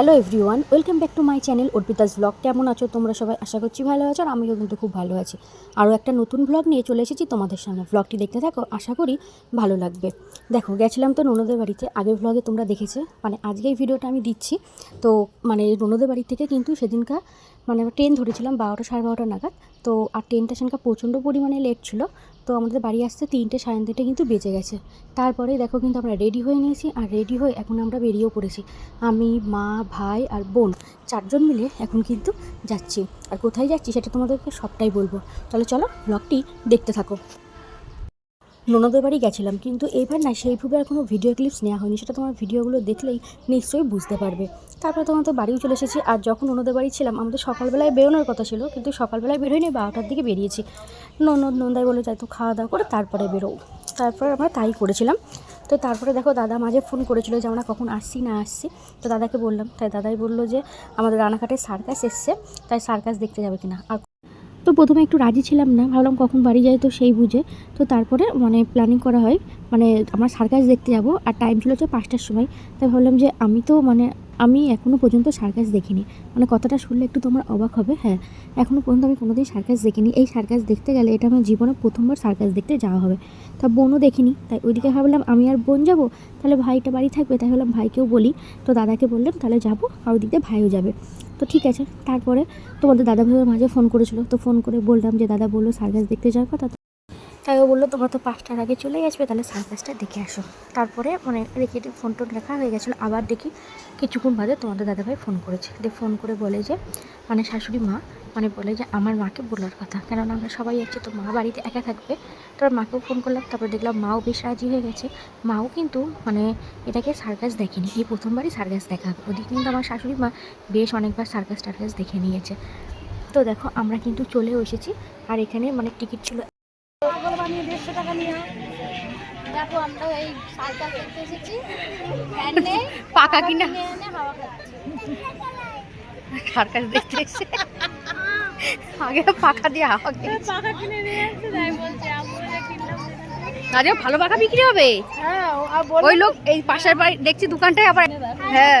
Hello everyone welcome back to my channel Arpita's blog কেমন আছো তোমরা সবাই? আশা করছি ভালো আছো আর আমিও কিন্তু খুব ভালো আছি। আরও একটা নতুন ব্লগ নিয়ে চলে এসেছি তোমাদের সামনে। ব্লগটি দেখতে থাকো, আশা করি ভালো লাগবে। দেখো, গেছিলাম তো ননদের বাড়িতে, আগের ব্লগে তোমরা দেখেছে। মানে আজকে এই ভিডিওটা আমি দিচ্ছি। তো মানে ননদের বাড়ি থেকে কিন্তু সেদিনকার মানে ট্রেন ধরেছিলাম বারোটা সাড়ে বারোটা নাগাদ। তো আর ট্রেনটা সেখানকার প্রচণ্ড পরিমাণে লেট ছিল। তো আমাদের বাড়ি আসতে তিনটে, সাড়ে তিনটে কিন্তু বেজে গেছে। তারপরে দেখো কিন্তু আমরা রেডি হয়ে নিয়েছি আর রেডি হয়ে এখন আমরা বেরিয়েও পড়েছি। আমি, মা, ভাই আর বোন চারজন মিলে এখন কিন্তু যাচ্ছি। আর কোথায় যাচ্ছি সেটা তোমাদেরকে সবটাই বলব। তাহলে চলো ব্লগটি দেখতে থাকো। ননদের বাড়ি গেছিলাম, কিন্তু এইবার না সেই সেইভাবে আর কোনো ভিডিও ক্লিপস নেওয়া হয়নি। সেটা তোমার ভিডিওগুলো দেখলেই নিশ্চয়ই বুঝতে পারবে। তারপরে তোমার তো বাড়িও চলে এসেছি, আর যখন ননদের বাড়ি ছিলাম, আমাদের সকালবেলায় বেরোনোর কথা ছিল, কিন্তু সকালবেলায় বেরোয়নি বারোটার দিকে বেরিয়েছি। ননদ নন্দাই বলে যাই তো খাওয়া দাওয়া করে তারপরে বেরো তারপরে আমরা তাই করেছিলাম। তো তারপরে দেখো দাদা মাঝে ফোন করেছিল যে, আমরা কখন আসছি না আসছি? তো দাদাকে বললাম, তাই দাদাই বলল যে, আমাদের রানাঘাটে সার্কাস এসছে, তাই সার্কাস দেখতে যাবে কিনা? আর তো প্রথমে একটু রাজি ছিলাম না, ভাবলাম কখন বাড়ি যাই তো সেই বুঝে। তো তারপরে মানে প্ল্যানিং করা হয় মানে আমরা সার্কাস দেখতে যাব আর টাইম ছিল হচ্ছে পাঁচটার সময়। তাই ভাবলাম যে আমি তো মানে আমি এখনও পর্যন্ত সার্কাস দেখিনি। মানে কথাটা শুনলে একটু তোমার অবাক হবে হ্যাঁ। এখনও পর্যন্ত আমি কোনোদিন সার্কাস দেখিনি। এই সার্কাস দেখতে গেলে এটা আমার জীবনে প্রথমবার সার্কাস দেখতে যাওয়া হবে। তা বোনও দেখিনি, তাই ওইদিকে ভাবলাম আমি আর বোন যাব? তাহলে ভাইটা বাড়ি থাকবে, তাই ভাবলাম ভাইকেও বলি। তো দাদাকে বললাম তাহলে যাব, আর ওদিকে ভাইও যাবে। তো ঠিক আছে, তারপরে তোমাদের দাদাভাইয়ের মাঝে ফোন করেছিল, তো ফোন করে বললাম যে, দাদা বলল সার্কাস দেখতে যাওয়ার কথা। তাই ও বলল, তোমরা তো পাঁচটার আগে চলে আসবে, তাহলে সার্কাসটা দেখে আসো। তারপরে মানে রেখে ফোন টোন লেখা হয়ে গেছিল। আবার দেখি কিছুক্ষণ বাদে তোমাদের দাদাভাই ফোন করেছে। দিয়ে ফোন করে বলে যে মানে শাশুড়ি মা মানে বলে যে আমার মাকে বলার কথা। কেননা আমরা সবাই আছি, তো মা বাড়িতে একা থাকবে। তারপর মাকেও ফোন করলাম, তারপরে দেখলাম মাও বেশ রাজি হয়ে গেছে। মাও কিন্তু মানে এটাকে সার্কাস দেখেনি, এই প্রথমবারই সার্কাস দেখা হবে। ওদিকে কিন্তু আমার শাশুড়ি মা বেশ অনেকবার সার্কাস টার্কাস দেখে নিয়েছে। তো দেখো, আমরা কিন্তু চলেও এসেছি। আর এখানে মানে টিকিট ছিল দেখো আমরা এই সাইকেল এসেছি। পাকা কিনা। হাওয়া খাচ্ছি দেখতে এসে আগে পাখা দিয়ে হাওয়া খেয়েছি পাখা কিনে নিয়ে আসছে তাই বলছে আমরা কিনলাম আজকে ভালো পাখা বিক্রি হবে? হ্যাঁ ওই লোক এই পাশের বাড়ি দেখছি দোকানটায় আবার হ্যাঁ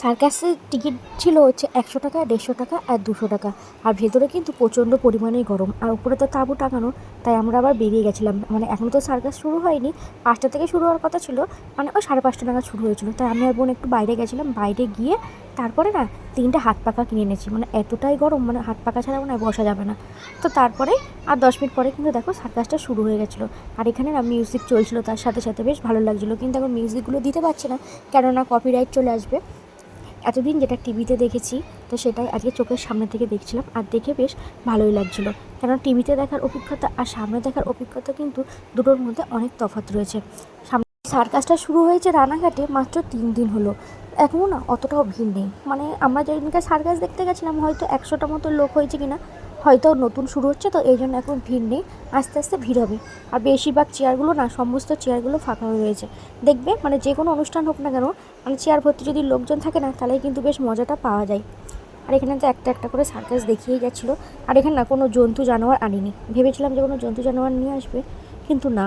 সার্কাসের টিকিট ছিল হচ্ছে একশো টাকা, দেড়শো টাকা আর দুশো টাকা। আর ভেতরে কিন্তু প্রচণ্ড পরিমাণে গরম। আর উপরে তো তাঁবু টাঙানো, তাই আমরা আবার বেরিয়ে গেছিলাম। মানে এখনও তো সার্কাস শুরু হয়নি। পাঁচটা থেকে শুরু হওয়ার কথা ছিল মানে ওই সাড়ে পাঁচটা টাকা শুরু হয়েছিল। তাই আমি আর বোন একটু বাইরে গেছিলাম। বাইরে গিয়ে তারপরে না তিনটে হাত পাখা কিনে এনেছি। মানে এতটাই গরম মানে হাত পাখা ছাড়া মানে বসা যাবে না। তো তারপরে আর দশ মিনিট পরে কিন্তু দেখো সার্কাসটা শুরু হয়ে গেছিল। আর এখানে না মিউজিক চলছিল, তার সাথে সাথে বেশ ভালো লাগছিল। কিন্তু এখন মিউজিকগুলো দিতে পারছে না, কেননা কপিরাইট চলে আসবে। এতদিন যেটা টিভিতে দেখেছি, তো সেটাই আজকে চোখের সামনে থেকে দেখছিলাম। আর দেখে বেশ ভালোই লাগছিল। কেন টিভিতে দেখার অভিজ্ঞতা আর সামনে দেখার অভিজ্ঞতা কিন্তু দুটোর মধ্যে অনেক তফাৎ রয়েছে। সামনে সার্কাসটা শুরু হয়েছে রানাঘাটে মাত্র তিন দিন হলো। এখনও না অতটাও ভিড় নেই। মানে আমরা যেদিনকে সার্কাস দেখতে গেছিলাম, হয়তো একশোটা মতো লোক হয়েছে কিনা, হয়তো নতুন শুরু হচ্ছে, তো এই জন্য এখন ভিড় নেই। আস্তে আস্তে ভিড় হবে। আর বেশিরভাগ চেয়ারগুলো না, সমস্ত চেয়ারগুলো ফাঁকা হয়ে রয়েছে। দেখবে মানে যে কোনো অনুষ্ঠান হোক না কেন মানে চেয়ার ভর্তি যদি লোকজন থাকে না তাহলে কিন্তু বেশ মজাটা পাওয়া যায়। আর এখানে তো একটা একটা করে সার্কাস দেখিয়েই যাচ্ছিল। আর এখানে না কোনো জন্তু জানোয়ার আনিনি। ভেবেছিলাম যে কোনো জন্তু জানোয়ার নিয়ে আসবে, কিন্তু না।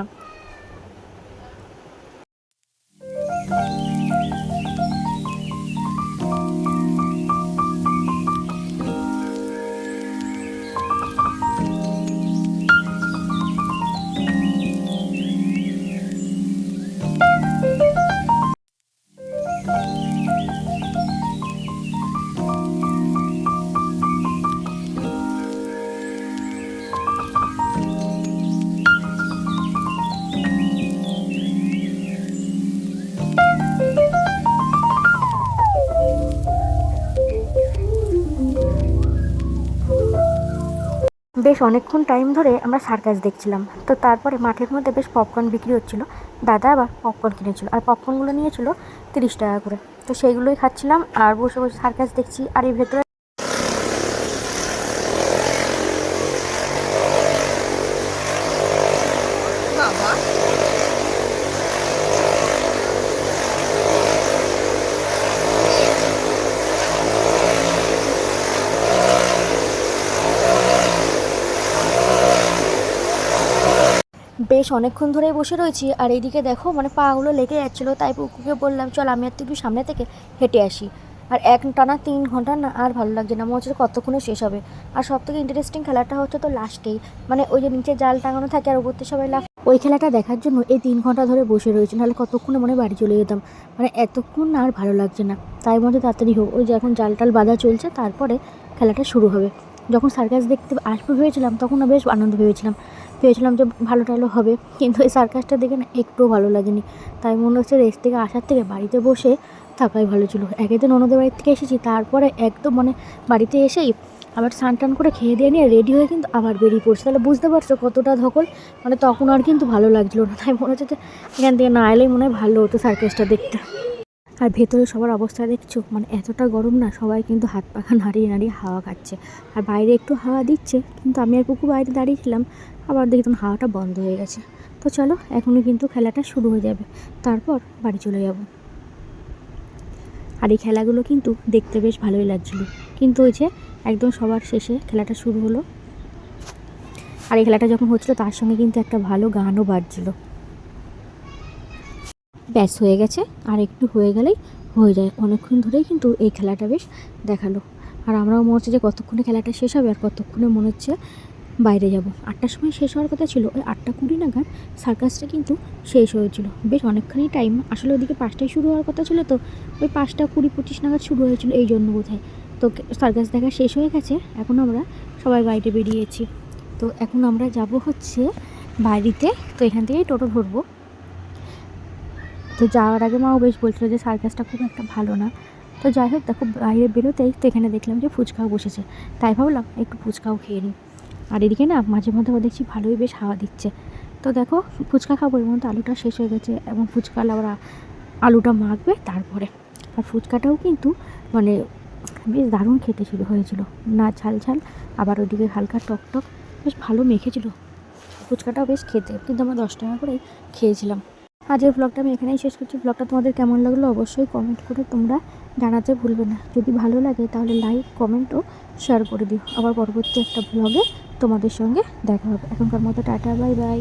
বেশ অনেকক্ষণ টাইম ধরে আমরা সার্কাস দেখছিলাম। তো তারপরে মাঠের মধ্যে বেশ পপকর্ন বিক্রি হচ্ছিল। দাদা আবার পপকর্ন কিনেছিল আর পপকর্নগুলো নিয়েছিল তিরিশ টাকা করে। তো সেইগুলোই খাচ্ছিলাম আর বসে বসে সার্কাস দেখছি আর এই ভেতরে বেশ অনেকক্ষণ ধরেই বসে রয়েছি, আর এইদিকে দেখো মানে পাগুলো লেগে যাচ্ছিল, তাই পুকুকে বললাম, চল, আমি আর তুই সামনে থেকে হেঁটে আসি। আর এক টানা তিন ঘণ্টা না আর ভালো লাগছে না, মনে হচ্ছে কতক্ষণে শেষ হবে। আর সব থেকে ইন্টারেস্টিং খেলাটা হচ্ছে তো লাস্টেই মানে ওই যে নিচে জাল টাঙানো থাকে, আর ওপরতে সবাই লাফ ওই খেলাটা দেখার জন্য এই তিন ঘণ্টা ধরে বসে রয়েছে, নাহলে কতক্ষণে মনে বাড়ি চলে যেতাম। মানে এতক্ষণ না আর ভালো লাগছে না। তাই মধ্যে তাড়াতাড়ি হোক। ওই যে এখন জাল টাল বাঁধা চলছে, তারপরে খেলাটা শুরু হবে। যখন সার্কাস দেখতে আসব ভেবেছিলাম, তখন বেশ আনন্দ ভেবেছিলাম। ভেবেছিলাম যে ভালো টালো হবে, কিন্তু এই সার্কাসটা দেখে না একটুও ভালো লাগেনি। তাই মনে হচ্ছে রেস থেকে আসার থেকে বাড়িতে বসে থাকাই ভালো ছিল। একে তো ননদের বাড়ি থেকে এসেছি, তারপরে একদম মানে বাড়িতে এসেই আবার স্নান টান করে খেয়ে দিয়ে নিয়ে রেডি হয়ে কিন্তু আবার বেরিয়ে পড়ছে। তাহলে বুঝতে পারছ কতটা ধকল? মানে তখন আর কিন্তু ভালো লাগছিল না। তাই মনে হচ্ছে যে এখান থেকে না এলেই মনে হয় ভালো হতো সার্কাসটা দেখতে। আর ভেতরে সবার অবস্থা দেখছ? মানে এতটা গরম না, সবাই কিন্তু হাত পাখা নাড়িয়ে নাড়িয়ে হাওয়া খাচ্ছে। আর বাইরে একটু হাওয়া দিচ্ছে, কিন্তু আমি আর কুকু বাইরে দাঁড়িয়েছিলাম আবার দেখি তখন হাওয়াটা বন্ধ হয়ে গেছে। তো চলো এখনও কিন্তু খেলাটা শুরু হয়ে যাবে। তারপর বাড়ি চলে যাব। আর এই খেলাগুলো কিন্তু দেখতে বেশ ভালোই লাগছিল। কিন্তু ওই যে একদম সবার শেষে খেলাটা শুরু হলো। আর এই খেলাটা যখন হচ্ছিল, তার সঙ্গে কিন্তু একটা ভালো গানও বাজছিল। ব্যাস হয়ে গেছে। আর একটু হয়ে গেলেই হয়ে যায়। অনেকক্ষণ ধরেই কিন্তু এই খেলাটা বেশ দেখাল। আর আমরাও মনে হচ্ছে যে কতক্ষণে খেলাটা শেষ হবে আর কতক্ষণে মনে হচ্ছে বাইরে যাব। আটটার সময় শেষ হওয়ার কথা ছিল। ওই আটটা কুড়ি নাগাদ সার্কাসটা কিন্তু শেষ হয়েছিল। বেশ অনেকখানি টাইম আসলে ওদিকে পাঁচটায় শুরু হওয়ার কথা ছিল তো ওই পাঁচটা কুড়ি পঁচিশ নাগাদ শুরু হয়েছিল এই জন্য বোধহয়। তো সার্কাস দেখা শেষ হয়ে গেছে। এখন আমরা সবাই বাইরে বেরিয়েছি। তো এখন আমরা যাব হচ্ছে বাড়িতে। তো এখান থেকেই টোটো ধরবো। তো যাওয়ার আগে মাও বেশ বলছিল যে সার্কাসটা খুব একটা ভালো না। তো যাই হোক, দেখো বাইরে বেরোতেই তো এখানে দেখলাম যে ফুচকাও বসেছে। তাই ভাবলাম একটু ফুচকাও খেয়ে নিই। আর এদিকে না, মাঝে মধ্যে ও দেখছি ভালোই বেশ হাওয়া দিচ্ছে। তো দেখো, ফুচকা খাব এর মধ্যে আলুটা শেষ হয়ে গেছে এবং ফুচকা আবার আলুটা মাখবে তারপরে। আর ফুচকাটাও কিন্তু মানে বেশ দারুণ খেতে শুরু হয়েছিল। না ঝাল ঝাল, আবার ওদিকে হালকা টক টক, বেশ ভালো মেখেছিল। ফুচকাটাও বেশ খেতে, কিন্তু আমরা দশ টাকা করেই খেয়েছিলাম। আজকের ব্লগটা আমি এখানেই শেষ করছি। ব্লগটা তোমাদের কেমন লাগল অবশ্যই কমেন্ট করে তোমরা জানাতে ভুলবে না। যদি ভালো লাগে তাহলে লাইক কমেন্ট ও শেয়ার করে দিও। আবার পরবর্তী একটা ব্লগে তোমাদের সঙ্গে দেখা হবে। এখনকার মতো টাটা বাই বাই